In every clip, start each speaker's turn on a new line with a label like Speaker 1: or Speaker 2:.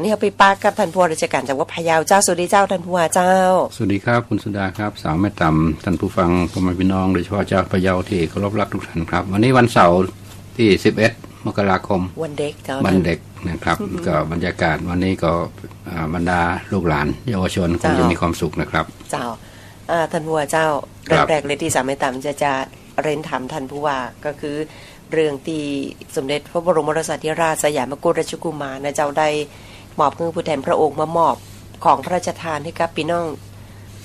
Speaker 1: อนนี้เราไปปากกับท่านผู้ว่าราชการจังหวัดพะเยาเจ้าสวัสดีเจ้าท่านผู้ว่าเจ้า
Speaker 2: สวัสดีครับคุณสุดาครับสาวแม่ต่ำท่านผู้ฟังพ่อแม่พี่น้องโดยเฉพาะเจ้าพะเยาที่เคารพรักทุกท่านครับ วันนี้วันเสาร์ที่ 11 มกราคม
Speaker 1: วันเด็กเจ้า
Speaker 2: วันเด็กนะครับก็บรรยากาศวันนี้ก็อ่าบรรดาลูกหลาน เยาวชนคงจะมีความสุขนะครับ
Speaker 1: เจ้าอ่าท่านผู้ว่าเจ้า
Speaker 2: ครั
Speaker 1: เริ่ม
Speaker 2: บ
Speaker 1: แรกเลยที่สามไม่ต่ำจะจะเรียนถามท่านผู้ว่าก็คือเรื่องที่สมเด็จพระบรมโอรสาธิราชสยามกุฎราชกุมารนะเจ้าได้ มอบเงินผู้แทนพระองค์มามอบของพระราชทานให้กับพี่น้อง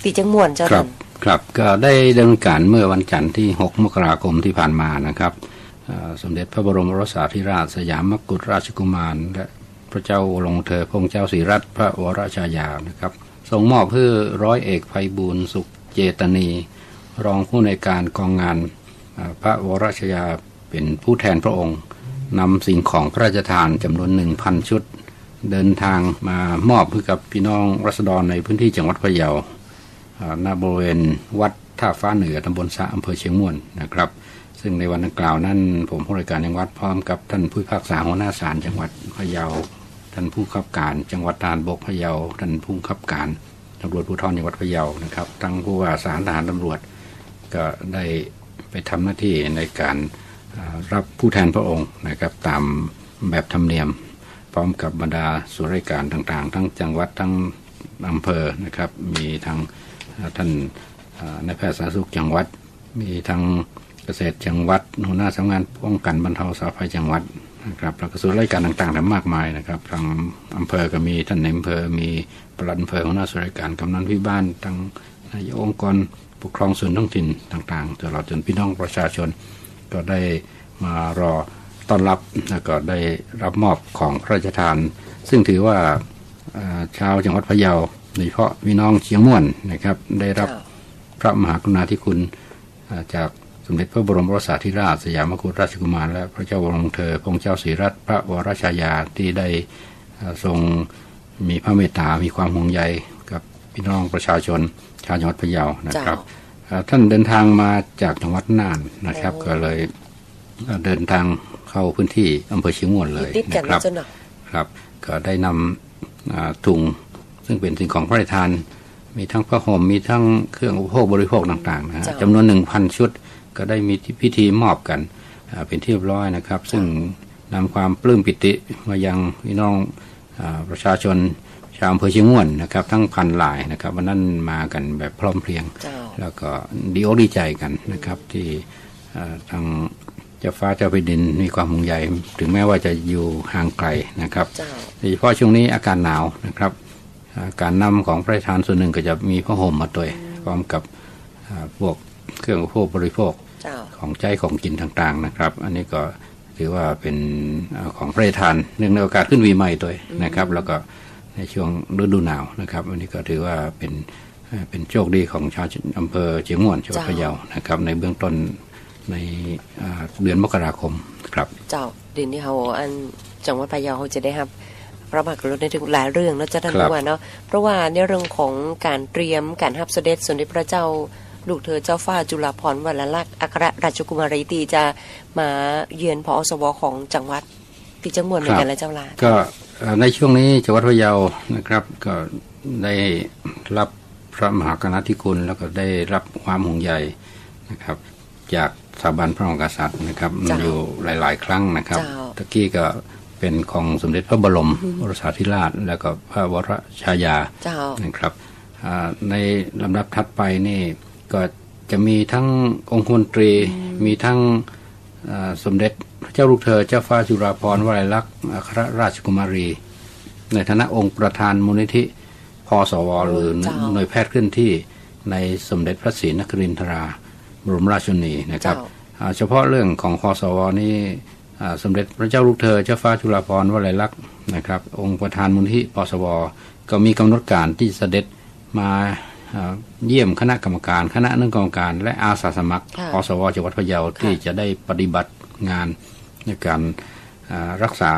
Speaker 1: ตีจังมวนเจ้า
Speaker 2: ครับ ครับ ก็ได้ดำเนินการเมื่อวันจันทร์ที่ 6 มกราคมที่ผ่านมานะครับสมเด็จพระบรมรสาธิราชสยามมกุฎราชกุมารและพระเจ้าลงเธอพระองค์เจ้าศรีรัตน์พระวรชายานะครับทรงมอบเพื่อร้อยเอกไพบูลสุขเจตนี รองผู้ในการกองงานพระวรชายาเป็นผู้แทนพระองค์นำสิ่งของพระราชทานจำนวน1,000ชุด เดินทางมามอบให้กับพี่น้องรัษฎรในพื้นที่จังหวัดพะเยาอ่าณบริเวณวัดท่าฟ้าเหนือตำบลสะอำเภอเชียงม่วนนะครับ ซึ่งในวันดังกล่าวนั้น ผมผู้ราชการจังหวัดพร้อมกับท่านผู้พิพากษาหัวหน้าศาลจังหวัดพะเยา ท่านผู้ขับการจังหวัดทารบกพะเยา ท่านผู้ขับการตำรวจภูธรจังหวัดพะเยานะครับทั้งผู้ว่าสารทหารตำรวจก็ได้ไปทำหน้าที่ในการรับผู้แทนพระองค์นะครับตามแบบธรรมเนียม พร้อมกับบรรดาส่วนราชการต่างๆ ทั้งจังหวัดทั้งอำเภอนะครับ มีทางท่านนายแพทย์สาธารณสุขจังหวัด มีทางเกษตรจังหวัดหัวหน้าสำนักงานป้องกันบรรเทาสาธารณภัยจังหวัดนะครับแล้วก็ส่วนราชการต่างๆทั้งมากมายนะครับ ทางอำเภอก็มีท่านในอำเภอมีปลัดอำเภอหัวหน้าส่วนราชการกำนันผู้บ้านทางนายองค์กรปกครองส่วนท้องถิ่นต่างๆตลอดจนพี่น้องประชาชนก็ได้มารอ ต้อนรับแล้วก็ได้รับมอบของพระราชทาน ซึ่งถือว่าอ่าชาวจังหวัดพะเยาโดยเฉพาะพี่น้องเชียงม่วนนะครับ ได้รับ
Speaker 1: เจ้า
Speaker 2: พระมหากรุณาธิคุณอ่าจากสมเด็จพระบรมโอรสาธิราชสยามกุฎราชกุมาร และพระเจ้าวรวงเธอพระองค์เจ้าศรีรัตนพระวรชายาที่ได้อ่าทรงมีพระเมตตา มีความห่วงใยกับพี่น้องประชาชน ชาวจังหวัดพะเยานะครับอ่าท่านเดินทางมาจากจังหวัดน่านนะครับ ก็เลยอ่าเดินทาง เข้าพื้นที่อำเภอเชียงม่วนเลย
Speaker 1: ติดกัน
Speaker 2: นะครับ
Speaker 1: นะเจ้าเนาะ
Speaker 2: ครับก็ได้นำอ่าถุงซึ่งเป็นสิ่งของพระราชทาน มีทั้งผ้าห่มมีทั้งเครื่องอุปโภคบริโภคต่างๆนะฮะ
Speaker 1: เจ้า
Speaker 2: จำนวนหนึ่งพันชุด ก็ได้มีพิธีมอบกันอ่าเป็นที่เรียบร้อยนะครับ ซึ่งนำความปลื้มปิติมายังพี่น้องอาประชาชนชาวอำเภอเชียงม่วนนะครับ ทั้งพันหลายนะครับวันนั้นมากันแบบพร้อมเพรียง
Speaker 1: เจ้า
Speaker 2: แล้วก็ดีอกดีใจกันนะครับที่เอ่อทางเจ้าฟ้าเจ้าแผ่นดินมีความห่วงใยถึงแม้ว่าจะอยู่ห่างไกลนะครับ
Speaker 1: เจ้า
Speaker 2: โดยเฉพาะช่วงนี้อากาศหนาวนะครับอ่าการนำของพระราชทานส่วนหนึ่งก็จะมีผ้าห่มมาด้วยพร้อมกับอ่าพวกเครื่องอุปโภคบริโภค
Speaker 1: เจ้า
Speaker 2: ของใจของกินต่างๆนะครับ อันนี้ก็ถือว่าเป็นอ่าของพระราชทานเนื่องในโอกาสขึ้นวีใหม่ด้วยนะครับ แล้วก็ในช่วงฤดูหนาวนะครับ อันนี้ก็ถือว่าเป็นอ่าเป็นโชคดีของชาวอำเภอเชียงม่วนจังหวัดพะเยานะครับ ในเบื้องต้น ในอ่าเดือนมกราคมครับ
Speaker 1: เจ้าเดี๋ยวนี้เขาอันจังหวัดพะเยาเขาจะได้ครับพระมหากรุณาธิคุณหลายเรื่องเนาะเจ้าท่าน
Speaker 2: ครับ
Speaker 1: ผู้ว่าเนาะเพราะว่าในเรื่องของการเตรียมการรับเสด็จสมเด็จพระเจ้าลูกเธอเจ้าฟ้าจุฬาภรณ์วรรลักษณ์อัครราชกุมารีตีจะมาเยือนพอสวของจังหวัดที่จังหวัดเหมือนกันแล้วเจ้าลา
Speaker 2: ก็เอ่อในช่วงนี้จังหวัดพะเยานะครับ ก็ได้รับพระมหากรุณาธิคุณแล้วก็ได้รับความห่วงใยนะครับ จาก สถาบันพระมหากษัตริย์นะครับ
Speaker 1: เจ้า
Speaker 2: อยู่หลาย ๆ ครั้งนะครับ
Speaker 1: เจ้า
Speaker 2: ตะกี้ก็เป็นของสมเด็จพระบรมโอรสาธิราช แล้วก็พระวรชายา
Speaker 1: เจ้า
Speaker 2: นะครับอ่าในลำดับถัดไปนี่ก็จะมีทั้งองคมนตรี มีทั้งอ่าสมเด็จพระเจ้าลูกเธอเจ้าฟ้าจุฬาภรณ์วลัยลักษณ์อัครราชกุมารี ในฐานะองค์ประธานมูลนิธิพสวหรือ
Speaker 1: เจ้า
Speaker 2: หน่วยแพทย์เคลื่อนที่ในสมเด็จพระศรีนครินทรา บรมราชชนนีนะครับ
Speaker 1: เจ้า
Speaker 2: อ่าเฉพาะเรื่องของพสวนี่อ่าสมเด็จพระเจ้าลูกเธอเจ้าฟ้าจุฬาภรณ์วลัยลักษณ์นะครับ องค์ประธานมูลนิธิพสวก็มีกำหนดการที่จะเสด็จมาอ่าเยี่ยมคณะกรรมการ คณะอนุกรรมการ และอาสาสมัคร
Speaker 1: ค่ะ
Speaker 2: พสวจังหวัดพะเยาที่จะได้ปฏิบัติงานในการอ่ารักษา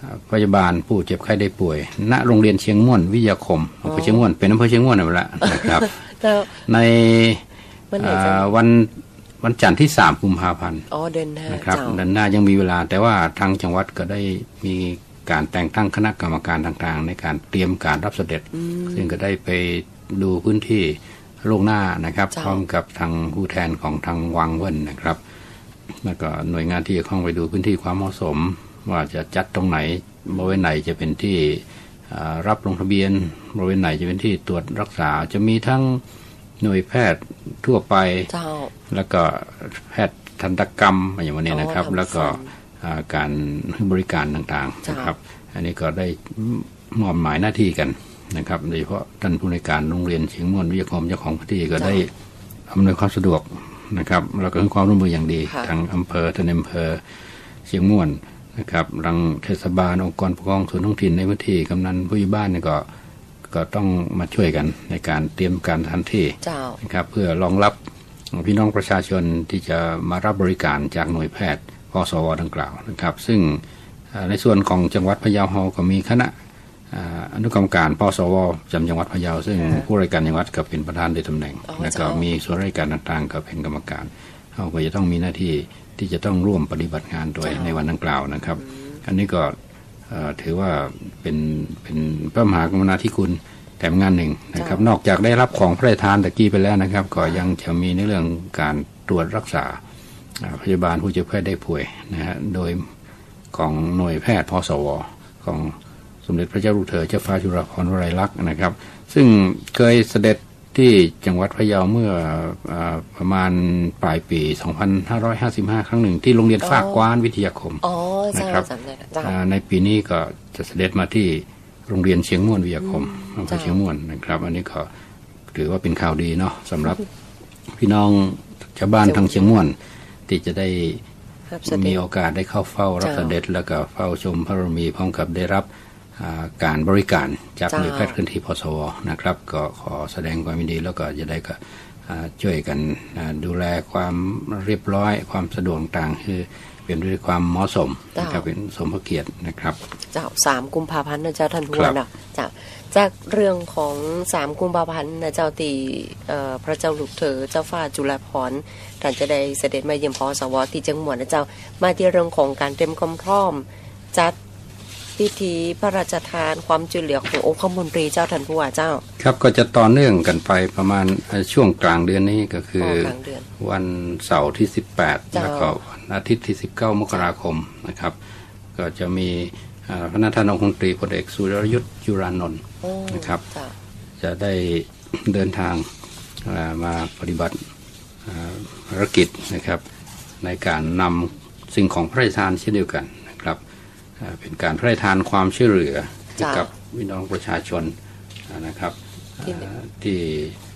Speaker 2: อ่าพยาบาลผู้เจ็บไข้ได้ป่วย ณโรงเรียนเชียงม่วนวิทยาคมอำเภอเชียงม่วนเป็นอำเภอเชียงม่วนนั่นแหละนะครับ
Speaker 1: เจ้า
Speaker 2: ใน
Speaker 1: วันไหน
Speaker 2: อ่
Speaker 1: เจ้าา
Speaker 2: วันวันจันทร์ที่สามกุมภาพันธ์
Speaker 1: อ๋อเดินหน้า
Speaker 2: นะครับ
Speaker 1: เจ้า
Speaker 2: เดือนหน้ายังมีเวลา แต่ว่าทางจังหวัดก็ได้มีการแต่งตั้งคณะกรรมการต่างๆ ในการเตรียมการรับเสด็จ ซึ่งก็ได้ไปดูพื้นที่ล่วงหน้านะครับ
Speaker 1: เจ้า
Speaker 2: พร้อมกับทางผู้แทนของทางวังเวินนะครับ แล้วก็หน่วยงานที่เกี่ยวข้องไปดูพื้นที่ความเหมาะสม ว่าจะจัดตรงไหนบริเวณไหนจะเป็นที่อ่ารับลงทะเบียนบริเวณไหนจะเป็นที่ตรวจรักษาจะมีทั้ง หน่วยแพทย์ทั่วไป
Speaker 1: เจ้า
Speaker 2: แล้วก็แพทย์ทันตกรรมอย่างวันนี้นะครับ
Speaker 1: อ๋อทำ
Speaker 2: แล้วก็
Speaker 1: ฟัน
Speaker 2: อ่าการให้บริการต่างๆ
Speaker 1: จ้ะ
Speaker 2: นะครับ อันนี้ก็ได้มอบหมายหน้าที่กันนะครับโดยเฉพาะท่านผู้ในวยการโรงเรียนเชียงม่วนวิทยาคมเจ้าของพื้นที่ก็ได้อำนวยความสะดวกนะครับแล้วก็ให้ความร่วมมืออย่างดี
Speaker 1: ค่ะ
Speaker 2: ทางอำเภอทางอำเภอเชียงม่วนนะครับรังเทศบาลองค์กรปกครองส่วนท้องถิ่นในพื้นที่กำนันผู้ใหญ่บ้านเนี่ยก็ ก็ต้องมาช่วยกันในการเตรียมการทันที่
Speaker 1: เจ้า
Speaker 2: นะครับเพื่อรองรับพี่น้องประชาชนที่จะมารับบริการจากหน่วยแพทย์พสวดังกล่าวนะครับ ซึ่งเอ่อในส่วนของจังหวัดพะเยาเราก็มีคณะอ่าอนุกรรมการพสวจำจังหวัดพะเยาซึ่งผู้ราชการจังหวัดก็เป็นประธานโดยตำแหน่ง
Speaker 1: อ๋อ
Speaker 2: แล้วก็
Speaker 1: เจ้ามี
Speaker 2: มีส่วนราชการต่างๆ ก็เป็นกรรมการเขาก็จะต้องมีหน้าที่ที่จะต้องร่วมปฏิบัติงานโดยในวันดังกล่าวนะครับ อันนี้ก็เอ่อ ถือว่าเป็นเป็นพระมหากรุณาธิคุณแถมงานหนึ่งนะครับ นอกจากได้รับของพระราชทานตะกี้ไปแล้วนะครับ ก็ยังจะมีในเรื่องการตรวจรักษาอ่าพยาบาลผู้เจ็บไข้ได้ป่วยนะฮะโดยของหน่วยแพทย์พสว ของสมเด็จพระเจ้าลูกเธอเจ้าฟ้าจุฬาภรณ์วลัยลักษณ์นะครับ ซึ่งเคยเสด็จ ที่จังหวัดพะเยาเมื่ออาประมาณปลายปี 2555 ครั้งหนึ่ง ที่โรงเรียน
Speaker 1: อ๋อ
Speaker 2: ฝากกว้านวิทยาคม
Speaker 1: อ๋อเจ้า
Speaker 2: นะครับ
Speaker 1: จำได้แล้วเจ้า
Speaker 2: อ่าในปีนี้ก็จะเสด็จมาที่โรงเรียนเชียงม่วนวิทยาคมอำเภอ
Speaker 1: จ้ะ
Speaker 2: เชียงม่วนนะครับ อันนี้ก็ถือว่าเป็นข่าวดีเนาะสำหรับพี่น้องชาวบ้านทางเชียงม่วน ที่จะได้
Speaker 1: ครับเสด็
Speaker 2: มี
Speaker 1: จ
Speaker 2: โอกาสได้เข้าเฝ้ารับ
Speaker 1: จ้ะ
Speaker 2: เสด็จแล้วก็เฝ้าชมพระบรมีพร้อมกับได้รับอ่า การบริการจาก
Speaker 1: จ้ะ
Speaker 2: หน่วยแพทย์เคลื่อนที่พสวนะครับ ก็ขอแสดงความยินดีแล้วก็จะได้ก็อ่าช่วยกันอ่าดูแลความเรียบร้อยความสะดวกต่างๆคือเป็นด้วยความเหมาะสมนะครับเป็นสมพระเกียรตินะครับ
Speaker 1: เจ้าสามกุมภาพันธ์นะเจ้าท่านผู้
Speaker 2: ครั
Speaker 1: ว่า
Speaker 2: บ
Speaker 1: เนาะเจ้าจากเรื่องของสามกุมภาพันธ์นะเจ้าตีเอ่อพระเจ้าลูกเธอเจ้าฟ้าจุฬาภรณ์ท่านจะได้เสด็จมาเยี่ยมพอสวที่จังหวัดนะเจ้ามาที่เรื่องของการเตรียมความพร้อมจัด พิธีพระราชทานความช่วยเหลือขององค์คมนตรีเจ้าท่านผู้ว่าเจ้า
Speaker 2: ครับก็จะต่อเนื่องกันไปประมาณเอ่อช่วงกลางเดือนนี้ก็คือ
Speaker 1: อ๋อกลางเดือน
Speaker 2: วันเสาร์ที่ 18
Speaker 1: จ้า
Speaker 2: แล้วก็วันอาทิตย์ที่ 19 มกราคมนะครับ ก็จะมีเอ่อพระนาทานองคมนตรีพลเอกสุรยุทธ์จุรานนท์
Speaker 1: โอ้
Speaker 2: นะครับ
Speaker 1: เจ้า
Speaker 2: จะได้เดินทางเอ่อมาปฏิบัติเอ่อภารกิจนะครับ ในการนำสิ่งของพระราชทานเช่นเดียวกันนะครับ เอ่อเป็นการพระราชทานความช่วยเหลือให้
Speaker 1: จ้ะ
Speaker 2: กับพี่น้องประชาชนเอ่อนะครับ
Speaker 1: ที่ไหน
Speaker 2: เอ่อที่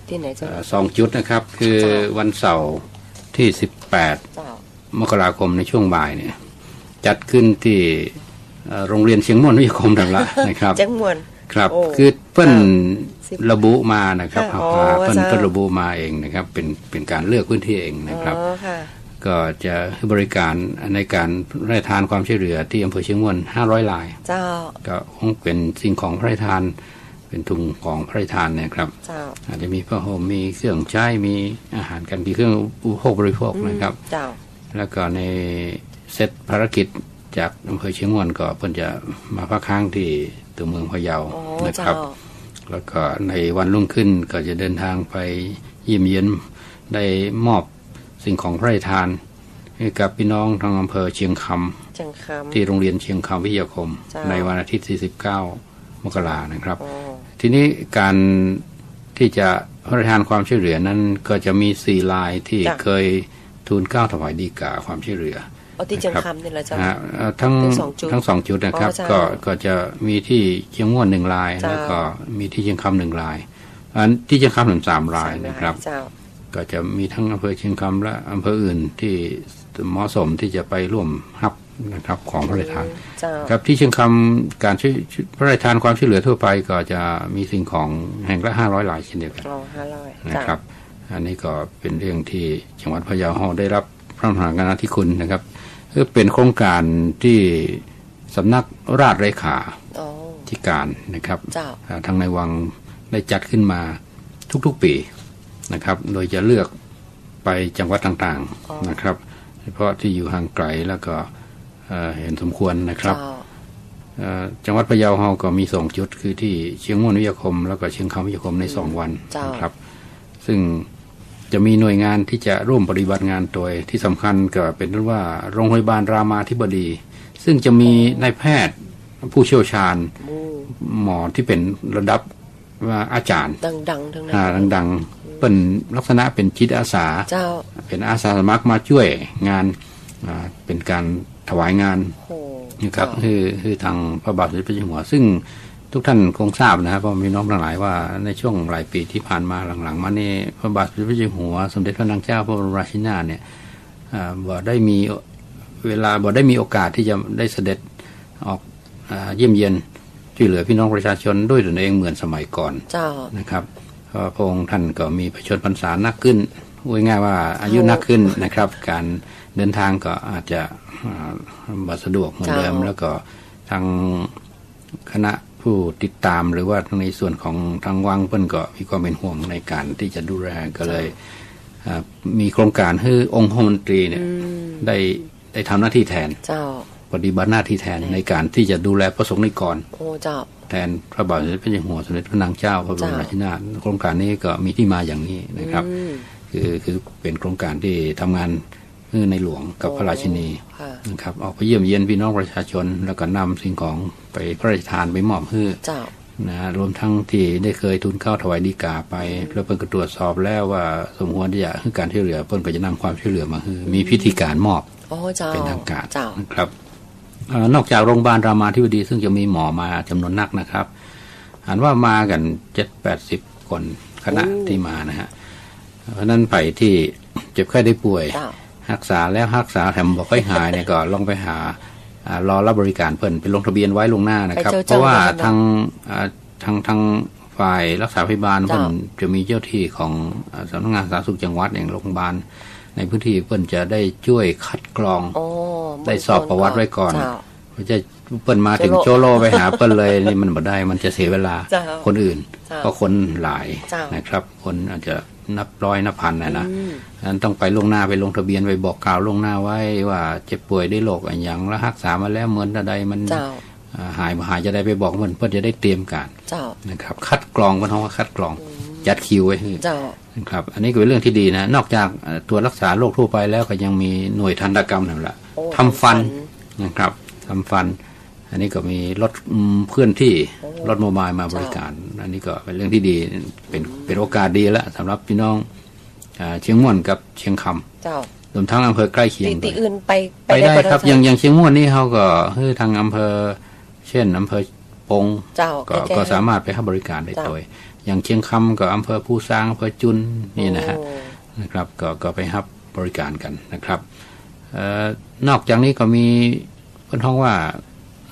Speaker 1: ที่ไหนเจ้า
Speaker 2: เอ่อสองจุดนะครับ คือ
Speaker 1: จ้ะ
Speaker 2: วันเสาร์ที่ 18
Speaker 1: เจ้า
Speaker 2: มกราคมในช่วงบ่ายเนี่ยจัดขึ้นที่เอ่อโรงเรียนเชียงม่วนวิทยาคมดังละนะครับ
Speaker 1: จังมวน
Speaker 2: ครับ
Speaker 1: โอ้
Speaker 2: คือเพิ่น
Speaker 1: สิบ
Speaker 2: ระบุมานะครับ
Speaker 1: ค่ะ
Speaker 2: อ่า
Speaker 1: อ๋อ
Speaker 2: เพิ่น
Speaker 1: จ้ะ
Speaker 2: เพิ่นระบุมาเองนะครับ เป็นเป็นการเลือกพื้นที่เองนะครับ
Speaker 1: อ๋อค่ะ
Speaker 2: ก็จะให้บริการในการพระราชทานความช่วยเหลือที่อำเภอเชียงม่วน500ลาย
Speaker 1: เจ้า
Speaker 2: ก็คงเป็นสิ่งของพระราชทาน เป็นถุงของพระราชทานเนะครับ
Speaker 1: เจ้า
Speaker 2: อาจจะมีผ้าห่มมีเครื่องใช้ มีอาหารการกินเครื่องอุปโภคบริโภคนะครับ
Speaker 1: เจ้า
Speaker 2: แล้วก็ในเซตภารกิจจากอำเภอเชียงม่วนก็เพิ่นจะมาพักค้างที่ตัวเมืองพะเยา
Speaker 1: อ๋อ
Speaker 2: นะค
Speaker 1: เจ้า
Speaker 2: รับ แล้วก็ในวันรุ่งขึ้นก็จะเดินทางไปเยี่ยมเยียนได้มอบ สิ่งของพระราชทาน ให้กับพี่น้องทางอำเภอเชียงค
Speaker 1: จังคำ
Speaker 2: ที่โรงเรียนเชียงคำวิทยาคม
Speaker 1: จ้า
Speaker 2: ในวันอาทิตย์ที่19มกรานะครับำ
Speaker 1: อ๋อ
Speaker 2: ทีนี้การที่จะพระราชทานความช่วยเหลือนั้นก็จะมีสี่ลายที่
Speaker 1: จ้ะ
Speaker 2: เคยทูลเกล้าถวายดีกาความช่วยเหลือ
Speaker 1: เอาที่จังคำนี่แหละเจ้า
Speaker 2: นะฮะเอ่อทั้ง
Speaker 1: ทั้งสองจุด
Speaker 2: ทั้งสองจุดนะครับ
Speaker 1: อ๋อจ้ะ
Speaker 2: ก็ก็จะมีที่เชียงม่วนหนึ่งลาย
Speaker 1: จ้ะ
Speaker 2: แล้วก็มีที่เชียงคำหนึ่งลายอันที่เชียงคำหนึ่งสามลายนะครับ
Speaker 1: เจ้า
Speaker 2: ก็จะมีทั้งอำเภอเชียงคำและอำเภออื่นที่เหมาะสมที่จะไปร่วมรับนะครับของพระราชทาน
Speaker 1: เจ้า
Speaker 2: ครับที่เชียงคำการช่วยพระราชทานความช่วยเหลือทั่วไป ก็จะมีสิ่งของแห่งละห้าร้อยลายเช่นเดียวกัน
Speaker 1: รอห้าร้อย
Speaker 2: นะ
Speaker 1: เจ้า
Speaker 2: ครับ อันนี้ก็เป็นเรื่องที่จังหวัดพะเยาเราได้รับพระมหากรุณาธิคุณนะครับคือเป็นโครงการที่สำนักราชเลขา
Speaker 1: อ๋อ
Speaker 2: ธิการนะครับ
Speaker 1: เจ้า
Speaker 2: อ่าทางในวังได้จัดขึ้นมาทุกๆปี นะครับ โดยจะเลือกไปจังหวัดต่าง
Speaker 1: อ๋อ
Speaker 2: ๆนะครับเฉพาะที่อยู่ห่างไกลแล้วก็เอ่อเห็นสมควรนะครับ
Speaker 1: เจ้า
Speaker 2: เอ่อจังหวัดพะเยาเฮาก็มีสองจุดคือที่เชียงม่วนวิทยาคม แล้วก็เชียงคำวิทยาคมในสองวัน
Speaker 1: เจ้าน
Speaker 2: นะครับ ซึ่งจะมีหน่วยงานที่จะร่วมปฏิบัติงานโดยที่สำคัญก็เป็นว่าโรงพยาบาลรามาธิบดี ซึ่งจะมีนายแพทย์ผู้เชี่ยวชาญ
Speaker 1: อืม
Speaker 2: หมอที่เป็นระดับว่าอาจารย์
Speaker 1: ดังๆทั้งนั้น
Speaker 2: อ่าดังๆ เป็นลักษณะเป็นจิตอาสา
Speaker 1: เจ้า
Speaker 2: เป็นอาสาสมัครมาช่วยงานอ่าเป็นการถวายงาน
Speaker 1: โอ้
Speaker 2: นะครับ
Speaker 1: เจ้า
Speaker 2: คือคือทางพระบาทสมเด็จพระเจ้าอยู่หัว ซึ่งทุกท่านคงทราบนะครับเพราะมีน้องทั้งหลายว่าในช่วงหลายปีที่ผ่านมาหลังๆ มานี่พระบาทสมเด็จพระเจ้าอยู่หัว สมเด็จพระนางเจ้าพระบรมราชินีนาถเนี่ยอ่าบ่ได้มีเวลาบ่ได้มีโอกาสที่จะได้เสด็จออกอาเยี่ยมเยียนช่วยเหลือพี่น้องประชาชนด้วยตนเองเหมือนสมัยก่อน
Speaker 1: เจ้า
Speaker 2: นะครับเพราะพระองค์ท่านก็มีประชนพรรษานักขึ้นพูดง่ายๆว่าอายุนักขึ้นนะครับ การเดินทางก็อาจจะอ่าบ่สะดวกเหมือนเดิม
Speaker 1: เจ้า
Speaker 2: แล้วก็ทางคณะผู้ติดตามหรือว่าในส่วนของทางวังเพิ่นก็มีความเป็นห่วงในการที่จะดูแลก็เลยอ่ามีโครงการให้องค์คมนตรีเนี่ย
Speaker 1: อืม
Speaker 2: ได้ได้ทำหน้าที่แทน
Speaker 1: เจ้า
Speaker 2: ปฏิบัติหน้าที่แทนในการที่จะดูแลพระสงฆ์นิกร
Speaker 1: โอ้เจ้า
Speaker 2: แทนพระบาทสมเด็จพระเจ้าอยู่หัวสมเด็จพระนางเจ้าพระบรมราชินีนาถโครงการนี้ก็มีที่มาอย่างนี้นะครับ
Speaker 1: อืม
Speaker 2: คือคือเป็นโครงการที่ทำงานเพื่อในหลวงกับพระราชินี
Speaker 1: ค่ะ
Speaker 2: นะครับออกไปเยี่ยมเยียนพี่น้องประชาชน แล้วก็นำสิ่งของไปพระราชทานไปมอบให้
Speaker 1: เจ้า
Speaker 2: นะรวมทั้งที่ได้เคยทุนเข้าถวายดีกาไป แล้วเพิ่นก็ตรวจสอบแล้วว่าสมควรที่จะให้การช่วยเหลือเพิ่นก็จะนำความช่วยเหลือมาให้มีพิธีการมอบ
Speaker 1: โอ้เจ้า
Speaker 2: เป็นทางการ
Speaker 1: เจ้า
Speaker 2: นะครับเอ่อ นอกจากโรงพยาบาลรามาธิบดี ซึ่งจะมีหมอมาจำนวนนักนะครับอ่านว่ามากันเจ็ดแปดสิบคนคณะ
Speaker 1: โอ้
Speaker 2: ที่มานะฮะเพราะฉะนั้นไปที่เจ็บไข้ได้ป่วย
Speaker 1: เจ้า
Speaker 2: รักษาแล้วรักษาแถมบอกให้หายเนี่ยก็ลองไปหาอ่ารอรับบริการเพิ่นไปลงทะเบียนไว้ลวงหน้านะครับ
Speaker 1: ไปเจ้า
Speaker 2: เพราะว่า
Speaker 1: เจ้า
Speaker 2: ทางอ่าทางทางฝ่ายรักษาพยาบาล
Speaker 1: เจ้า
Speaker 2: เพิ่นจะมีเจ้าที่ของอ่าสำนักงานสาธารณสุขจังหวัดอย่างโรงพยาบาล ในพื้นที่เพิ่นจะได้ช่วยคัดกรอง
Speaker 1: โอ้
Speaker 2: ได้สอบประวัติไว้ก่อน
Speaker 1: เจ้า
Speaker 2: เขาจะเปิ้นมาถึง
Speaker 1: โจ
Speaker 2: โจ
Speaker 1: โล
Speaker 2: โลไปหาเปิ้นเลยนี่มันบ่ได้มันจะเสียเวลา
Speaker 1: เจ้า
Speaker 2: คนอื่น
Speaker 1: เจ้า
Speaker 2: เพราะคนหลาย
Speaker 1: เจ้าน
Speaker 2: นะครับ คนอาจจะนับร้อยนับพันนะนะ
Speaker 1: อืม
Speaker 2: ฉะนั้นต้องไปลวงหน้าไปลงทะเบียนไปบอกกล่าวลวงหน้าไว้ว่าเจ็บป่วยด้วยโรคอะไรอย่างแล้วรักษามาแล้วเหมือนใดมัน
Speaker 1: เจ้า
Speaker 2: อ่าหายบ่หายจะได้ไปบอกมันเพื่อจะได้เตรียมการ
Speaker 1: เจ้า
Speaker 2: นะครับ คัดกรองมันเขาว่าคัดกรองจัดคิวไว้ให้
Speaker 1: เจ้า
Speaker 2: นะ ครับ อันนี้ก็เป็นเรื่องที่ดีนะ นอกจากเอ่อตัวรักษาโรคทั่วไปแล้วก็ยังมีหน่วยทันตกรรมนั่นแหละ
Speaker 1: โอ้
Speaker 2: ทำฟันนะครับทำฟัน อันนี้ก็มีรถอืมเคลื่อนที่
Speaker 1: โอ้
Speaker 2: รถโมบายมาบริการ อันนี้ก็เป็นเรื่องที่ดีเป็นเป็นโอกาสดีแล้วสำหรับพี่น้องอ่าเชียงม่วนกับเชียงคำ
Speaker 1: เจ้าร
Speaker 2: วมทั้งอำเภอใกล้เคียง
Speaker 1: ตี
Speaker 2: ด้
Speaker 1: ตี
Speaker 2: วย
Speaker 1: อื่นไป
Speaker 2: ไปได้
Speaker 1: บ่
Speaker 2: ครับ
Speaker 1: เจ้
Speaker 2: อย่างอย่างเชียงม่วนนี่เขาก็คือทางอำเภอ เช่นอำเภอปง
Speaker 1: เจ้า
Speaker 2: ก็
Speaker 1: ใล้ๆ
Speaker 2: ก็สามารถไปให้บริการได้
Speaker 1: เจ้า
Speaker 2: โดย อย่างเชียงคำก็อำเภอผู้สร้างอำเภอจุนนี่นะฮะ
Speaker 1: โอ้
Speaker 2: นะครับก็ก็ไปรับบริการกันนะครับเออนอกจากนี้ก็มีเพื่อนห้องว่า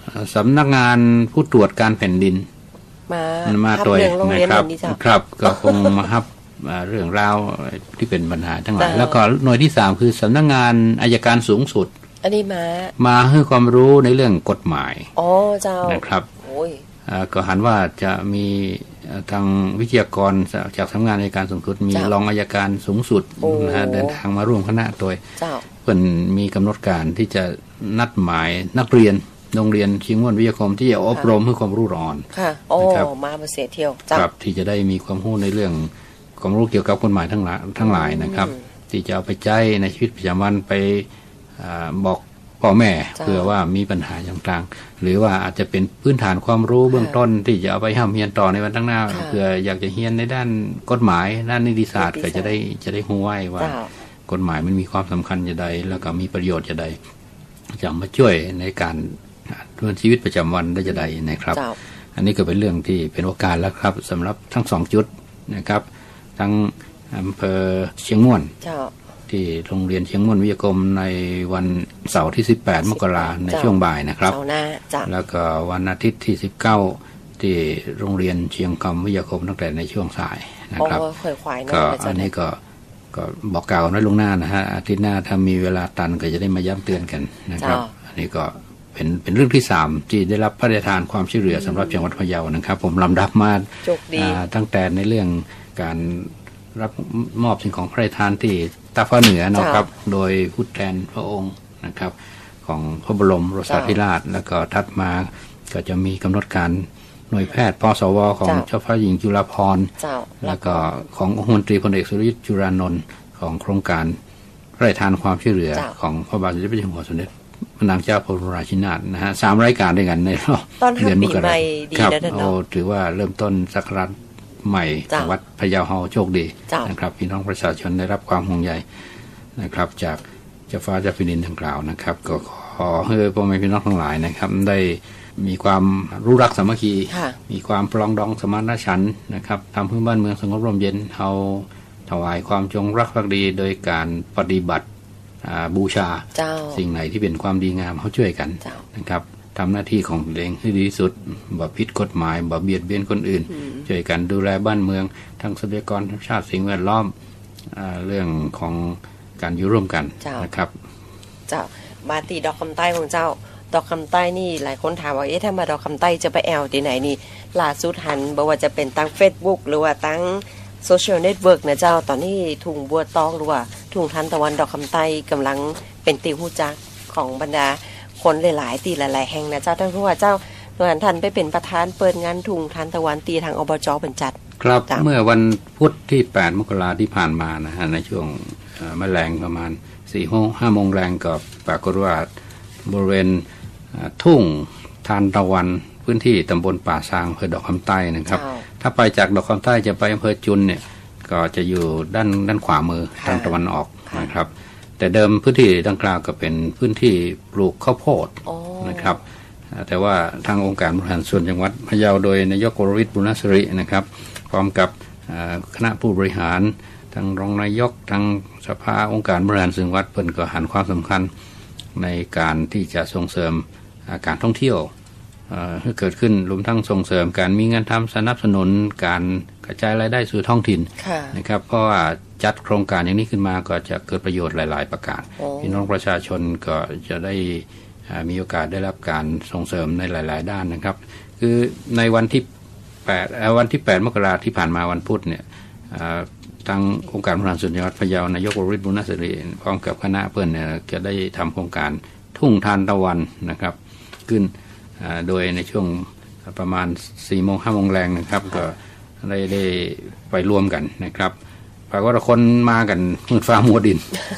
Speaker 2: เอ่อสำนักงานผู้ตรวจการแผ่นดิน
Speaker 1: มา
Speaker 2: มันมา
Speaker 1: ทับ
Speaker 2: ตัว
Speaker 1: เรื่องโรงเรียน
Speaker 2: นะครั
Speaker 1: อันนี้เจ้า
Speaker 2: ครับ ก็คงมารับเอ่อเรื่องราวที่เป็นปัญหาทั้งหลาย
Speaker 1: เจ้า
Speaker 2: แล้วก็หน่วยที่สามคือสำนักงานอายการสูงสุด
Speaker 1: อันนี้มา
Speaker 2: มาให้ความรู้ในเรื่องกฎหมาย
Speaker 1: อ๋อเจ้า
Speaker 2: นะครับ
Speaker 1: โอ้ย
Speaker 2: เอ่อก็หันว่าจะมีเอ่อ ทางวิทยากรจากสำนักงานอายการสูงสุดมี
Speaker 1: เจ้าร
Speaker 2: องอายการสูงสุด
Speaker 1: โอ้
Speaker 2: นะฮะเดินทางมาร่วมคณะโดย
Speaker 1: เจ้า
Speaker 2: เพิ่นมีกำหนดการที่จะนัดหมายนักเรียนโรงเรียนเชียงม่วนวิทยาคมที่จะอบรมให้ความรู้อ่อน
Speaker 1: ค่ะโอ้
Speaker 2: นะครับ
Speaker 1: มามาเสียเที่ยวเจ้า
Speaker 2: ครับที่จะได้มีความรู้ในเรื่องความรู้เกี่ยวกับกฎหมายทั้งหลายทั้งหลายนะครับ ที่จะเอาไปใช้ในชีวิตประจำวันไปอาบอก พ่อแม่
Speaker 1: จ้า
Speaker 2: เพื่อว่ามีปัญหาต่างๆหรือว่าอาจจะเป็นพื้นฐานความรู้เบื้องต้นที่จะเอาไปห้ามเรียนต่อในวันข้างหน้า
Speaker 1: ค่ะ
Speaker 2: เพื่ออยากจะเรียนในด้านกฎหมายด้านนิติศาสตร์
Speaker 1: นิติ
Speaker 2: ก็
Speaker 1: ศาสตร์
Speaker 2: จะได้จะได้รู้ไว้ว่า
Speaker 1: เจ้า
Speaker 2: กฎหมายมันมีความสำคัญจะใดแล้วก็มีประโยชน์จะใดจะมาช่วยในการดำเนินชีวิตประจำวันได้จะใดนะครับ
Speaker 1: เจ้า
Speaker 2: อันนี้ก็เป็นเรื่องที่เป็นโอกาสแล้วครับสำหรับทั้งสองจุดนะครับ ทั้งอำเภอเชียงม่วน
Speaker 1: เจ้า
Speaker 2: ที่โรงเรียนเชียงม่วนวิทยาคมในวันเสาร์ที่ 18 มกราใน
Speaker 1: จ้ะ
Speaker 2: ช่วงบ่ายนะครับ
Speaker 1: เจ้าหน้าเจ้า
Speaker 2: แล้วก็วันอาทิตย์ที่ 19 ที่โรงเรียนเชียงคำวิทยาคมตั้งแต่ในช่วงสายนะ
Speaker 1: โอ้
Speaker 2: ครับ
Speaker 1: ค่อยควายๆเนาะ
Speaker 2: ก็
Speaker 1: เจ้า
Speaker 2: อันนี้ก็ก็บอกกล่าวไว้ล่วงหน้านะฮะอาทิตย์หน้าถ้ามีเวลาตันก็จะได้มาย้ำเตือนกันนะครับ อันนี้ก็เป็นเป็นเรื่องที่สามที่ได้รับพระราชทานความช่วยเหลือสำหรับจังหวัดพะเยานะครับ ผมลำดับมา
Speaker 1: โชคดี
Speaker 2: อ่าตั้งแต่ในเรื่องการ รับมอบสิ่งของพระราชทานที่ตาฟ้าเหนือเนาะครับ โดยผู้แทนพระองค์นะครับ ของพระบรมโรสาธิราช แล้วก็ถัดมาก็จะมีกำหนดการหน่วยแพทย์ปสวของ
Speaker 1: เจ้า
Speaker 2: เจ้าฟ้าหญิงจุฬาภรณ์
Speaker 1: เจ้า
Speaker 2: แล้วก็ขององคมนตรีพลเอกสุรยุทธ์จุรานนท์ของโครงการไร่ทานความช่วยเหลือ
Speaker 1: เจ้า
Speaker 2: ของพระบาทสมเด็จพระเจ้าอยู่หัวสมเด็จพระนางเจ้าพระบรมราชินาถนะฮะสามรายการด้วยกันในรอบ
Speaker 1: ตอนรับ
Speaker 2: เดือนมก
Speaker 1: ปีใหม่
Speaker 2: รา
Speaker 1: ดี
Speaker 2: ครับ
Speaker 1: นะท่านเนอะ
Speaker 2: โอ้ถือว่าเริ่มต้นสักราช ใหม่
Speaker 1: เจ้า
Speaker 2: ของวัดพะเยาเฮาโชคดี
Speaker 1: เจ้าน
Speaker 2: นะครับ พี่น้องประชาชนได้รับความห่วงใยนะครับ จากเจ้าฟ้าเจ้าแผ่นดินดังกล่าวนะครับ ก็ขอให้พ่อแม่พี่น้องทั้งหลายนะครับ ได้มีความรู้รักสามัคคี
Speaker 1: ค่ะ
Speaker 2: มีความปรองดองสมานฉันท์นะครับทำให้บ้านเมืองสงบร่มเย็นเอาถวายความจงรักภักดีโดยการปฏิบัติอ่าบูชา
Speaker 1: เจ้า
Speaker 2: สิ่งไหนที่เป็นความดีงามเขาช่วยกัน
Speaker 1: เจ้า
Speaker 2: นะครับ ทำหน้าที่ของตัวเองให้ดีที่สุดบ่ผิดกฎหมายบ่เบียดเบียนคนอื่นช่วยกันดูแลบ้านเมือง ทั้งทรัพยากรธรรมชาติสิ่งแวดล้อมอาเรื่องของการอยู่ร่วมกัน
Speaker 1: เจ้าน
Speaker 2: นะครับ
Speaker 1: เจ้ามาตีดอกคำใต้ของเจ้า ดอกคำใต้นี่หลายคนถามว่าเอ๊ะถ้ามาดอกคำใต้จะไปแอลที่ไหนนี่ล่าสุดหันบอกว่าจะเป็นตั้ง Facebook หรือว่าตั้งโซเชียลเน็ตเวิร์กนะเจ้าตอนนี้ถุงบัวตองหรือว่าถุงทันตะวันดอกคำใต้กำลังเป็นตีหูจักของบรรดา คนหลายๆตีหลายๆแห่งนะเจ้าท่านผู้ว่าเจ้าเมื่อท่านไปเป็นประธานเปิดงานถุงทันตะวันตีทางอบจเป็นจัด
Speaker 2: ครับ
Speaker 1: จ้ะ
Speaker 2: เมื่อวันพุธที่ 8 มกราที่ผ่านมานะฮะในช่วงเอ่อแมลงประมาณ4ี่โมงห้าโมงแรงก็ปรากฏว่าบริเวณเอ่อทุ่งทานตะวันพื้นที่ตำบลป่าซางอำเภอดอกคำใต้นะครับ
Speaker 1: เจ้า
Speaker 2: ถ้าไปจากดอกคำใต้จะไปอำเภอจุนเนี่ยก็จะอยู่ด้านด้านขวามือ
Speaker 1: ค่ะ
Speaker 2: ทางตะวันออก
Speaker 1: ค่ะ
Speaker 2: นะครับ แต่เดิมพื้นที่ดังกล่าวก็เป็นพื้นที่ปลูกข้าวโพด
Speaker 1: อ๋อ
Speaker 2: นะครับอ่าแต่ว่าทางองค์การบริหารส่วนจังหวัดพะเยาโดยนายกกรวิทย์บุญนสรินะครับ พร้อมกับอ่าคณะผู้บริหารทางรองนายกทางสภาองค์การบริหารส่วนจังหวัดเพิ่นก็หันความสำคัญในการที่จะส่งเสริมอ่าการท่องเที่ยวเอ่อ ให้เกิดขึ้นรวมทั้งส่งเสริมการมีเงินทำสนับสนุนการกระจายรายได้สู่ท้องถิ่น
Speaker 1: ค่ะ
Speaker 2: นะครับเพราะว่าจัดโครงการอย่างนี้ขึ้นมาก็จะเกิดประโยชน์หลาย ๆ ประการ
Speaker 1: โอ้
Speaker 2: พี่น้องประชาชนก็จะได้อ่ามีโอกาสได้รับการส่งเสริมในหลาย ๆ ด้านนะครับ คือในวันที่8เอ่อวันที่ 8 มกราที่ผ่านมาวันพุธเนี่ยอ่าทางองค์การบริหารส่วนจังหวัดพะเยานายกวริศบุญนสริพร้อมกับคณะเพื่อนเนี่ยจะได้ทำโครงการทุ่งทานตะวันนะครับ ขึ้นอ่า โดยในช่วงประมาณ4โมง5โมงแรงนะครับ ก็ได้ได้ไปร่วมกันนะครับปรากฏว่าคนมากันมืดฟ้ามัวดิน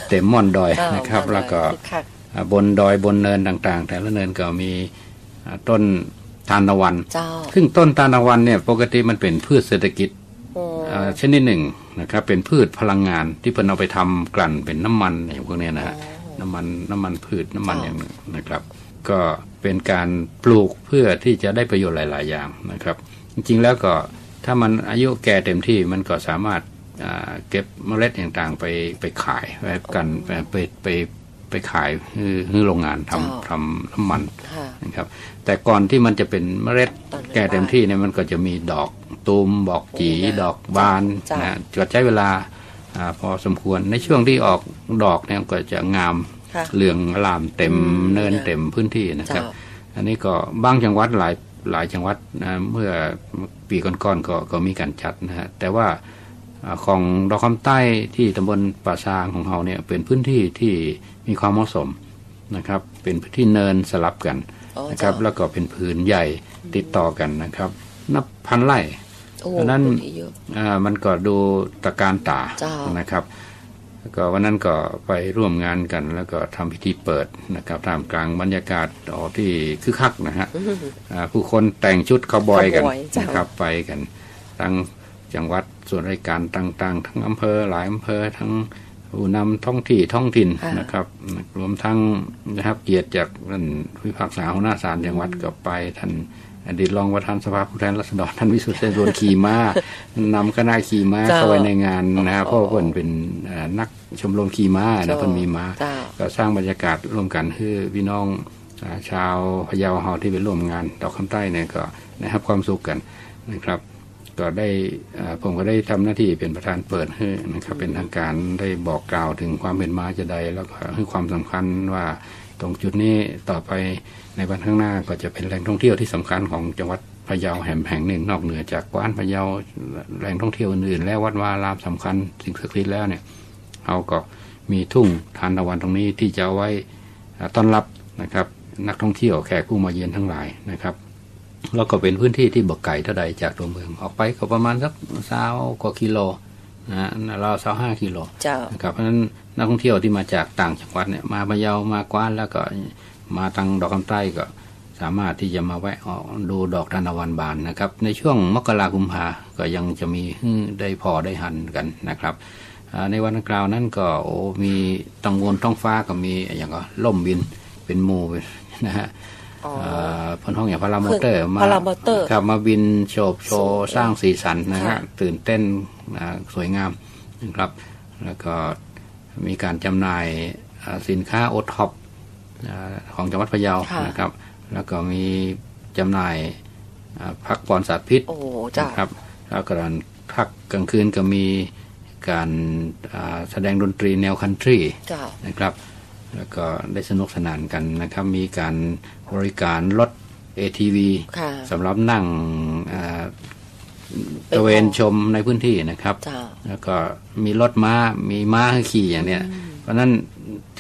Speaker 2: เต็มม่อนดอย
Speaker 1: เจ้า
Speaker 2: นะครับ แล้วก็
Speaker 1: คึคัก
Speaker 2: อ่าบนดอยบนเนินต่างๆ แต่ละเนินก็มีอ่าต้นทานตะวัน
Speaker 1: เจ้า
Speaker 2: ซึ่งต้นทานตะวันเนี่ยปกติมันเป็นพืชเศรษฐกิจ
Speaker 1: อืม
Speaker 2: อ่าชนิดหนึ่งนะครับ เป็นพืชพลังงานที่เพิ่นเอาไปทำกลั่นเป็นน้ำมันอย่างพวกเนี้ยนะฮะน้ำมันน้ำมันพืชน้ำมันอย่างหนึ่งนะครับ ก็ เป็นการปลูกเพื่อที่จะได้ประโยชน์หลาย ๆ อย่างนะครับ จริงๆแล้วก็ถ้ามันอายุแก่เต็มที่มันก็สามารถอ่าเก็บเมล็ดต่างๆไปไปขายไปกันไปไปไปไปขายให้ให้โรงงานทำทำน้ำมัน
Speaker 1: ค่ะ
Speaker 2: นะครับ แต่ก่อนที่มันจะเป็นเมล็ด
Speaker 1: ตอนเป็น
Speaker 2: แก่เต็มที่เนี่ยมันก็จะมีดอกตูมบอกจี
Speaker 1: โอ้นะ
Speaker 2: ดอกบาน
Speaker 1: จ้ะ
Speaker 2: นะก็ใช้เวลาอาพอสมควรในช่วงที่ออกดอกเนี่ยก็จะงาม
Speaker 1: ค่ะ
Speaker 2: เหลืองอลามเต็ม
Speaker 1: อืม
Speaker 2: เนินเต็มพื้นที่นะครับ
Speaker 1: เจ้า
Speaker 2: อันนี้ก็บางจังหวัดหลายหลายจังหวัดนะเมื่อปีก่อนๆก็ก็มีการจัดนะฮะแต่ว่าอ่าของดอกคำใต้ที่ตำบลป่าซางของเราเนี่ยเป็นพื้นที่ที่มีความเหมาะสมนะครับ เป็นพื้นที่เนินสลับกัน
Speaker 1: อ๋อ
Speaker 2: นะครับ
Speaker 1: เจ้า
Speaker 2: แล้วก็เป็นผืนใหญ่ติดต่อกันนะครับ นับพันไร่
Speaker 1: โอ้
Speaker 2: เพราะฉะนั้น
Speaker 1: พื้ที่เยอะ
Speaker 2: อ่ามันก็ดูตะการตา
Speaker 1: เจ้าน
Speaker 2: นะครับ แล้วก็วันนั้นก็ไปร่วมงานกัน แล้วก็ทำพิธีเปิดนะครับท่ามกลางบรรยากาศอ๋อที่คึกคักนะฮะอ่าผู้คนแต่งชุดคาวบอยกัน
Speaker 1: คาวบอยเจ้าน
Speaker 2: นะครับไปกันทั้งจังหวัดส่วนราชการต่าง ๆ ทั้งอำเภอหลายอำเภอทั้งผู้นำท้องที่ท้องถิ่น
Speaker 1: ค่ะ
Speaker 2: นะครับ รวมทั้งนะครับเกียรติจากท่านผู้พิพากษาหัวหน้าศาลจังหวัดก็ไปท่าน อดีตรองประธานสภาผู้แทนราษฎรท่านวิสุทธิ์เสนวนขี่ม้านำคณะขี่ม้า
Speaker 1: เจ้า
Speaker 2: เข้าไปในงานนะครับเพราะว่าเพิ่นเป็นเอ่อนักชมรมขี่ม้านะเพิ่นมีม้า
Speaker 1: เจ้า
Speaker 2: ก็สร้างบรรยากาศร่วมกันให้พี่น้องอ่าชาวพะเยาเฮาที่ไปร่วมงานดอกคำใต้เนี่ยก็นะครับความสุขกันนะครับ ก็ได้อ่าผมก็ได้ทำหน้าที่เป็นประธานเปิดให้นะครับ เป็นทางการได้บอกกล่าวถึงความเป็นมาจะใดแล้วก็ให้ความสำคัญว่าตรงจุดนี้ต่อไป ในวันข้างหน้าก็จะเป็นแหล่งท่องเที่ยวที่สำคัญของจังหวัดพะเยาแห่งแห่งหนึ่งนอกเหนือจากกว้านพะเยาแหล่งท่องเที่ยวอื่นๆ และวัดวาอารามสำคัญสิ่งศักดิ์สิทธิ์แล้วเนี่ยเราก็มีทุ่งทานตะวันตรงนี้ที่จะไว้ต้อนรับนะครับ นักท่องเที่ยวแขกผู้มาเยือนทั้งหลายนะครับแล้วก็เป็นพื้นที่ที่บกไก่เท่าใดจากตัวเมืองออกไปก็ประมาณสักสาวกว่ากิโลนะเราสาวห้ากิโล
Speaker 1: เจ้า
Speaker 2: นะครับเพราะฉะนั้นนักท่องเที่ยวที่มาจากต่างจังหวัดเนี่ยมาพะเยามากว้านแล้วก็ มาทางดอกคำใต้ก็สามารถที่จะมาแวะออกดูดอกทานตะวันบานนะครับ ในช่วงมกราคมพาก็ยังจะมีให้ได้พอได้หันกันนะครับอ่าในวันดังกล่าวนั้นก็โอ้มีตังวนท้องฟ้าก็มีอย่างก็ล่มบินเป็นหมู่นะฮะ
Speaker 1: อ๋อ
Speaker 2: เอ่อพนห้องอย่างพารามอเตอร์มา
Speaker 1: พารามอเตอร์
Speaker 2: ครับมาบินโฉบโชว์สร้างสีสันนะฮะ
Speaker 1: ค่ะ
Speaker 2: ตื่นเต้นอ่าสวยงามนะครับ แล้วก็มีการจำหน่ายอ่าสินค้าโอท็อป ของจังหวัดพะเยา
Speaker 1: ค่ะ
Speaker 2: นะครับ แล้วก็มีจำหน่ายอ่าพักปลอนสัตว์พิษ
Speaker 1: โอ้เจ้า
Speaker 2: นะครับแล้วก็พักกลางคืนก็มีการอ่าแสดงดนตรีแนวคันทรี
Speaker 1: เจ้า
Speaker 2: นะครับ แล้วก็ได้สนุกสนานกันนะครับ มีการบริการรถ ATV
Speaker 1: ค่ะ
Speaker 2: สำหรับนั่งอ่าตระเวนชมในพื้นที่นะครับ
Speaker 1: เจ้า
Speaker 2: แล้วก็มีรถม้า มีม้าให้ขี่อย่างเนี้ย เพราะฉะนั้น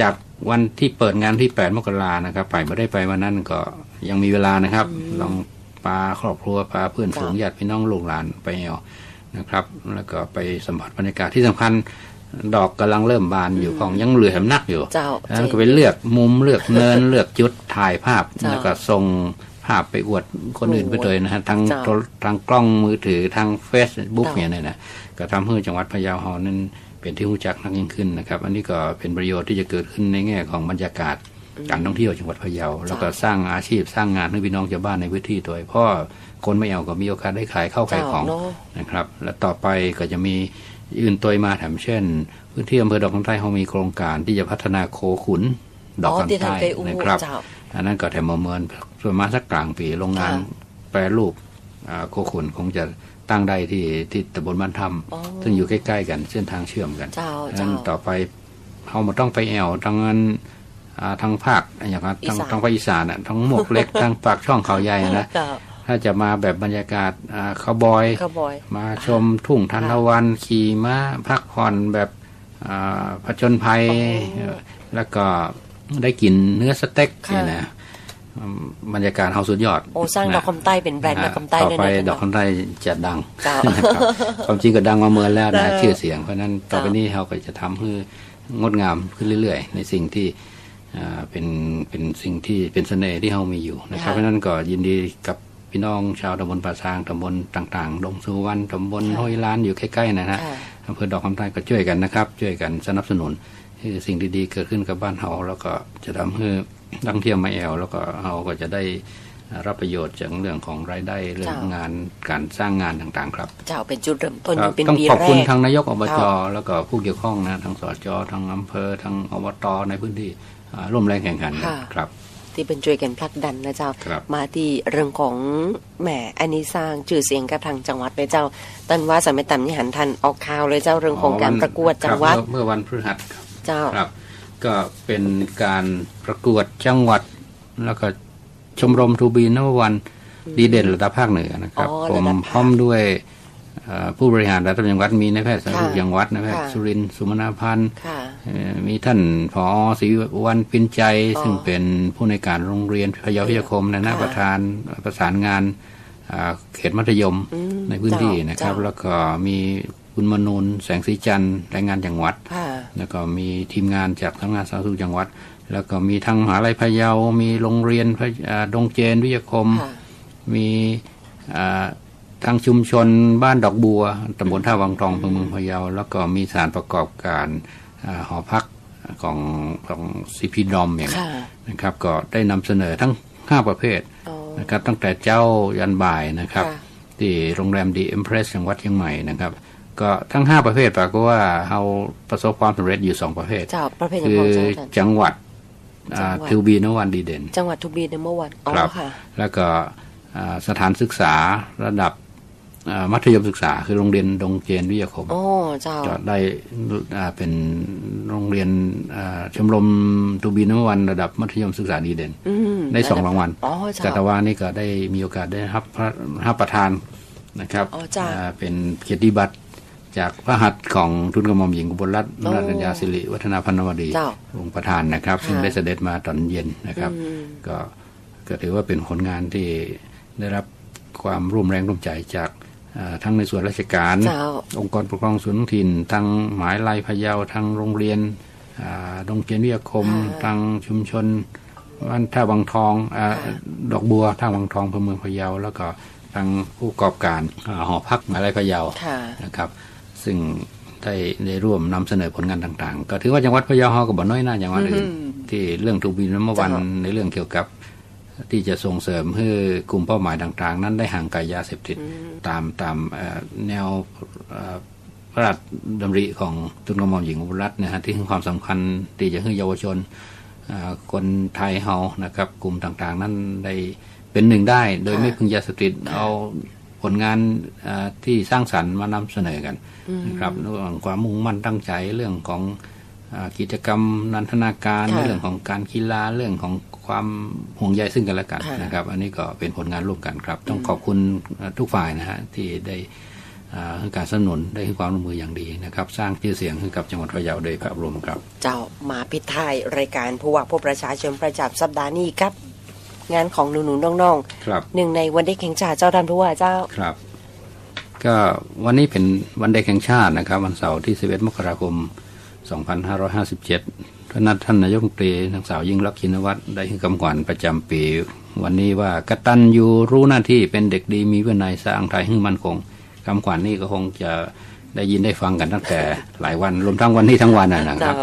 Speaker 2: จาก วันที่เปิดงานที่ 8 มกรานะครับ ไปไม่ได้ไปวันนั้นก็ยังมีเวลานะครับ ลองปาครอบครัวปาเพื่อนฝูงญาติพี่น้องลูกหลานไปเอานะครับ แล้วก็ไปสัมผัสบรรยากาศที่สำคัญดอกกำลังเริ่มบานอยู่ของยังเหลือแหมนักอยู่
Speaker 1: เจ้า
Speaker 2: แล้วก็ไปเลือกมุมเลือกเนินเลือกจุดถ่ายภาพ
Speaker 1: จ้ะ
Speaker 2: แล้วก็ส่งภาพไปอวดคนอื่นไปเลยนะฮะทั้ง
Speaker 1: จ้ะ
Speaker 2: โทรทางกล้องมือถือทางเฟซบุ๊ก
Speaker 1: จ้ะ
Speaker 2: เนี่ยนะก็ทำให้จังหวัดพะเยาเฮานั้น เป็นที่รู้จักนักยิ่งขึ้นนะครับ อันนี้ก็เป็นประโยชน์ที่จะเกิดขึ้นในแง่ของบรรยากาศการท่องเที่ยวจังหวัดพะเยา แล้วก็สร้างอาชีพสร้างงานให้พี่น้องชาวบ้านในพื้นที่โดยเพราะคนไม่เอาก็มีโอกาสได้ขายเข้าวขาย
Speaker 1: เจ้า
Speaker 2: ของ
Speaker 1: เนาะ
Speaker 2: นะครับ และต่อไปก็จะมีอื่นตัวมาแถมเช่น พื้นที่อำเภอดอกคำใต้เขามีโครงการที่จะพัฒนาโคขุนดอก
Speaker 1: อ๋อที่
Speaker 2: คำ
Speaker 1: ทาง
Speaker 2: ใต้
Speaker 1: ไกอู
Speaker 2: นะครับ
Speaker 1: เจ้า
Speaker 2: อันนั้นก็แถมมาเมินประมาณสักกลางปีโรงงาน
Speaker 1: ค่ะ
Speaker 2: แปรรูปอ่า โคขุนคงจะตั้งได้ที่ที่ตำบลบ้านถ้
Speaker 1: อ๋อำ
Speaker 2: ซึ่งอยู่ใกล้ๆกันเส้นทางเชื่อมกัน
Speaker 1: เจ้า
Speaker 2: ดัง
Speaker 1: เจ้า
Speaker 2: นั้นต่อไปเขามาต้องไปแอวทางนั้นอ่าทางภาคอย่างนั้นทาง
Speaker 1: อีสาน
Speaker 2: ทางภาคอีสานน่ะทั้งหมวกเล็กทางปากช่องเขาใหญ่นะ
Speaker 1: เจ้า
Speaker 2: ถ้าจะมาแบบบรรยากาศอ่าคาวบอย
Speaker 1: ข้าวบอย
Speaker 2: มาชมทุ่งทานตะวันขี่ม้าพักผ่อนแบบอ่าผจญภัย
Speaker 1: โอ้
Speaker 2: เอ่อแล้วก็ได้กินเนื้อสเต็ก
Speaker 1: ค่ะ
Speaker 2: เนี่ยนะอืม บรรยากาศเฮาสุดยอด
Speaker 1: โอ้สร้างดอกคำใต้เป็นแบรนด์ดอกคำใต้
Speaker 2: ต่อ
Speaker 1: เลย
Speaker 2: ไป
Speaker 1: นะ
Speaker 2: ดอกคำใต้จะดัง
Speaker 1: เจ้า
Speaker 2: นะครับความจริงก็ดังมาเมือนแล้วนะ
Speaker 1: เออ
Speaker 2: ชื่อเสียงเพราะฉะนั้นต่อไป
Speaker 1: เจ้า
Speaker 2: นี้เราก็จะทำให้งดงามขึ้นเรื่อย ๆ ในสิ่งที่อ่าเป็นเป็นสิ่งที่เป็นเสน่ห์ที่เรามีอยู่นะครับเพราะฉะนั้นก็ยินดีกับพี่น้องชาวตำบลป่าซางตำบลต่างๆ ดงสุวรรณตำบลห้วยล้านอยู่ใกล้ๆนะฮะ
Speaker 1: ค่ะ
Speaker 2: อำเภอดอกคำใต้ก็ช่วยกันนะครับ ช่วยกันสนับสนุนให้สิ่งดีๆเกิดขึ้นกับบ้านเฮาแล้วก็จะทำให้นัก ท่องเที่ยวมาแอวแล้วก็เฮาก็จะได้รับประโยชน์จากเรื่องของรายได้เรื่อง
Speaker 1: เจ้างา
Speaker 2: นการสร้างงานต่างๆ ครับ
Speaker 1: เจ้าเป็นจุดเริ่มต้น
Speaker 2: ค
Speaker 1: อ
Speaker 2: รับ
Speaker 1: ยู่เป็น
Speaker 2: ต้อง
Speaker 1: ปี
Speaker 2: ขอบ
Speaker 1: แร
Speaker 2: คุณ
Speaker 1: ก
Speaker 2: ทางนายกอบจ
Speaker 1: เจ้า
Speaker 2: แล้วก็ผู้เกี่ยวข้องนะทางสจทางอำเภอทางอบตในพื้นที่อ่าร่วมแรงแข่งขันกัน
Speaker 1: ค่ะ
Speaker 2: ครับ
Speaker 1: ที่เป็นช่วยกันผลักดันนะเจ้า
Speaker 2: ครับ
Speaker 1: มาที่เรื่องของแหมอันนี้สร้างชื่อเสียงกับทางจังหวัดเลยเจ้าตันว่าสมัยต่ำนี่หันทันออกข่าวเลยเจ้าเรื่องของการประกวดจังหวัด
Speaker 2: ครับเมื่อเมื่อวันพฤหัสครับ
Speaker 1: เจ้า
Speaker 2: ครับ ก็เป็นการประกวดจังหวัด แล้วก็ชมรมทูบีนวันดีเด่นระดับภาคเหนือนะครับ
Speaker 1: อ๋อ
Speaker 2: ผม
Speaker 1: ระดับภาค
Speaker 2: พร้อมด้วยเอ่อผู้บริหารระดับจังหวัดมีนายแพทย์สาธารณสุข
Speaker 1: ค่ะ
Speaker 2: จังหวัดนายแพทย์
Speaker 1: ค่ะ
Speaker 2: สุรินทร์สุมนาพันธ์
Speaker 1: ค่ะ
Speaker 2: เอ่อมีท่านผอศรีวันปินใจ
Speaker 1: อ๋อ
Speaker 2: ซึ่งเป็นผู้ในวยการโรงเรียนพยาวิทยาคมในหน้า
Speaker 1: ค่ะ
Speaker 2: ประธานประสานงานอ่าเขตมัธยม
Speaker 1: อืม
Speaker 2: ในพื้นที่
Speaker 1: เจ้าน
Speaker 2: นะครับ
Speaker 1: เจ้า
Speaker 2: แล้วก็มีคุณมนูนแสงสีจันทร์รายงานจังหวัด
Speaker 1: ค่ะ
Speaker 2: แล้วก็มีทีมงานจากสำนักงานสาธารณสุขจังหวัด แล้วก็มีทางมหาลัยพะเยา มีโรงเรียนพะอ่าดงเจนวิทยาคม
Speaker 1: ค่ะ
Speaker 2: มีอ่าทางชุมชนบ้านดอกบัวตำบลท่าวังทองอำเภอเมืองพะเยา แล้วก็มีสถานประกอบการอาหอพักของของซีพีดอมอย่าง
Speaker 1: ค่ะ
Speaker 2: นะครับ ก็ได้นำเสนอทั้ง 5 ประเภท
Speaker 1: อ๋อ
Speaker 2: นะครับ ตั้งแต่เจ้ายันบ่ายนะครับ
Speaker 1: ค่ะ
Speaker 2: ที่โรงแรมดีเอ็มเพรสจังหวัดเชียงใหม่นะครับ ก็ทั้ง5ประเภทปรากฏว่าเราประสบความสำเร็จอยู่2ประเภท
Speaker 1: เจ้าประเภท
Speaker 2: คื
Speaker 1: ข
Speaker 2: อ
Speaker 1: องเจ้าจัน
Speaker 2: จังหวัด
Speaker 1: จังหวัด
Speaker 2: ทิวบีนวันดีเด่น
Speaker 1: จังหวัดทุบีในเมื่อวันอ๋อ
Speaker 2: ครับ
Speaker 1: ค่ะ
Speaker 2: แล้วก็อ่าสถานศึกษาระดับอ่ามัธยมศึกษาคือโรงเรียนดงเจนวิทยาคม
Speaker 1: อ๋อเจ้า
Speaker 2: จะได้อ่าเป็นโรงเรียนอ่าชมรมทูบีนวันระดับมัธยมศึกษาดีเด่น
Speaker 1: อืม
Speaker 2: ได้สองรางวัล
Speaker 1: อ๋อเจ้า
Speaker 2: จัตวานี่ก็ได้มีโอกาสได้รับพระรับประทานนะครับ
Speaker 1: อ๋อจ้ะ
Speaker 2: อ่าเป็นเกียรติบัตร จากพระหัตถ์ของทุนกระหม่อมหญิงอุบลรัตน์
Speaker 1: โอ้
Speaker 2: นาฏัญญาสิริวัฒนาพันนวดี
Speaker 1: เจ้า
Speaker 2: องค์ประธานนะครับ ซึ่ง
Speaker 1: ค่ะ
Speaker 2: ได้เสด็จมาตอนเย็นนะครับ
Speaker 1: อืม
Speaker 2: ก็ก็ถือว่าเป็นผลงานที่ได้รับความร่วมแรงร่วมใจจากอ่าทั้งในส่วนราชการ
Speaker 1: เจ้า
Speaker 2: องค์กรปกครองส่วนท้องถิ่นทางหมายลายพะเยาทางโรงเรียนอ่าโรงเรียนวิทยาคม
Speaker 1: อ่า
Speaker 2: ทางชุมชนบ้านท่าวังทองอาดอกบัวท่าวังทองอำเภอเมืองพะเยาแล้วก็ทางผู้ประกอบการอ่าหอพักหมายลายพะเยา
Speaker 1: ค่ะ
Speaker 2: นะครับ ซึ่งได้ได้ร่วมนำเสนอผลงานต่างๆ ก็ถือว่าจังหวัดพะเยาเราก็บ่น้อยหน้าจังหวัดอื่นที่เรื่องทูบีนเมื่อวัน
Speaker 1: เจ้า
Speaker 2: ในเรื่องเกี่ยวกับ ที่จะส่งเสริมให้กลุ่มเป้าหมายต่าง ๆ นั้นได้ห่างไกลยาเสพติดตามตามเอ่อแนวเอ่อพระราชดำริของทุนกระหม่อมหญิงอุบลรัตน์นะฮะที่ให้ความสำคัญที่จะให้เยาวชนเอ่อคนไทยเฮานะครับ กลุ่มต่างๆ นั้นได้เป็นหนึ่งได้ โดย
Speaker 1: ค่ะ
Speaker 2: ไม่พึ่งยาเสพติดเอา ผลงานเอ่อที่สร้างสรรค์มานำเสนอกันนะครับเรื่องความมุ่งมั่นตั้งใจเรื่องของอ่ากิจกรรมนันทนาการ
Speaker 1: ค่ะ
Speaker 2: เรื่องของการกีฬาเรื่องของความห่วงใยซึ่งกันและกัน
Speaker 1: ค่ะ
Speaker 2: นะครับ อันนี้ก็เป็นผลงานร่วมกันครับ ต้องขอบคุณอ่าทุกฝ่ายนะฮะที่ได้อ่าให้การสนับสนุนได้ให้ความร่วมมืออย่างดีนะครับ สร้างชื่อเสียงให้กับจังหวัดพะเยาโดยภาพรวมครับ
Speaker 1: เจ้ามาปิดท้ายรายการผู้ว่าผู้ประชาชนประจำสัปดาห์นี้ครับ งานของหนูๆน้อง
Speaker 2: ครับ
Speaker 1: ๆหนึ่งในวันเด็กแห่งชาติเจ้าท่านผู้ว่าเจ้า
Speaker 2: ครับ ก็วันนี้เป็นวันเด็กแห่งชาตินะครับ วันเสาร์ที่ 11 มกราคม 2557ท่านนัดท่านนายกรัฐมนตรีนางสาวยิ่งรักษณ์ชินวัตรได้ให้คำขวัญประจำปี วันนี้ว่ากตัญญูรู้หน้าที่เป็นเด็กดีมีวินัยสร้างไทยให้มั่นคงคำขวัญนี้ก็คงจะได้ยินได้ฟังกันตั้งแต่หลายวันรวมทั้งวันนี้ทั้งวันนะนะครับ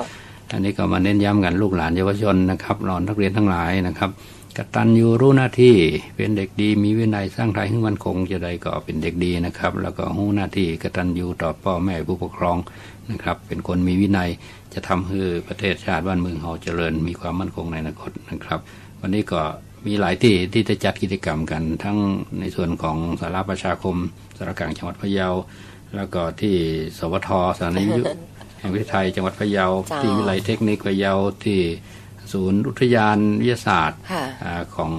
Speaker 1: เจ้า
Speaker 2: อันนี้ก็มาเน้นย้ำกันลูกหลานเยาวชนนะครับรอนนักเรียนทั้งหลายนะครับ กตัญญูรู้หน้าที่เป็นเด็กดี มีวินัยสร้างไทยให้มันคงจะได้ก็เป็นเด็กดีนะครับ แล้วก็รู้หน้าที่กตัญญูต่อพ่อแม่ผู้ปกครองนะครับ เป็นคนมีวินัยจะทำให้ประเทศชาติบ้านเมืองเราเจริญ มีความมั่นคงในอนาคตนะครับ วันนี้ก็มีหลายที่ที่จะจัดกิจกรรมกัน ทั้งในส่วนของสาราประชาคมสารกลางจังหวัดพะเยา แล้วก็ที่สวทสถานีวิทยุแห่งประเทศไทยจังหวัดพะเยา
Speaker 1: จ้า
Speaker 2: ที่วิทยาลัยเทคนิคพะเยาที่ ศูนย์อุทยานวิทยาศาสตร์
Speaker 1: ค่ะ
Speaker 2: อ่าของ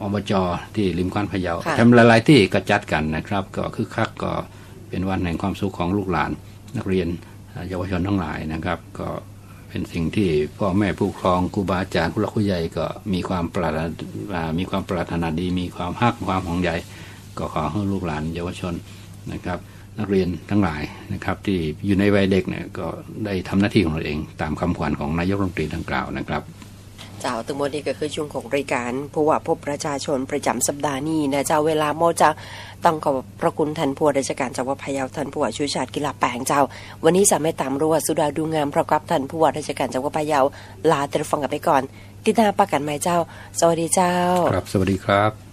Speaker 2: อบจที่ริมควันพะเยา
Speaker 1: ค่ะ
Speaker 2: ทำหลายๆที่ก็จัดกันนะครับ ก็คือคักก็เป็นวันแห่งความสุขของลูกหลาน นักเรียนอ่าเยาวชนทั้งหลายนะครับ ก็เป็นสิ่งที่พ่อแม่ผู้ปกครองครูบาอาจารย์ผู้หลักผู้ใหญ่ก็มีความปรารถนาอ่ามีความปรารถนาดี มีความฮักความห่วงใยก็ขอให้ลูกหลานเยาวชนนะครับ นักเรียนทั้งหลายนะครับ ที่อยู่ในวัยเด็กเนี่ยก็ได้ทำหน้าที่ของตัวเอง ตามคำขวัญของนายกรัฐมนตรีดังกล่าวนะครับ
Speaker 1: เจ้าทั้งหมดนี้ก็คือช่วงของรายการผู้ว่าพบประชาชนประจำสัปดาห์นี้นะเจ้าเวลาโมจะต้องขอบพระคุณท่านผู้ว่าราชการจังหวัดพะเยาท่านผู้ว่าชูชาติกีฬาแปลงเจ้า วันนี้สามไม่ตามรู้ว่าสุดาดูงามประกับท่านผู้ว่าราชการจังหวัดพะเยาลาแต่ฟังกันไปก่อนติดตามประกันไหมเจ้า สวัสดีเจ้า
Speaker 2: ครับ สวัสดีครับ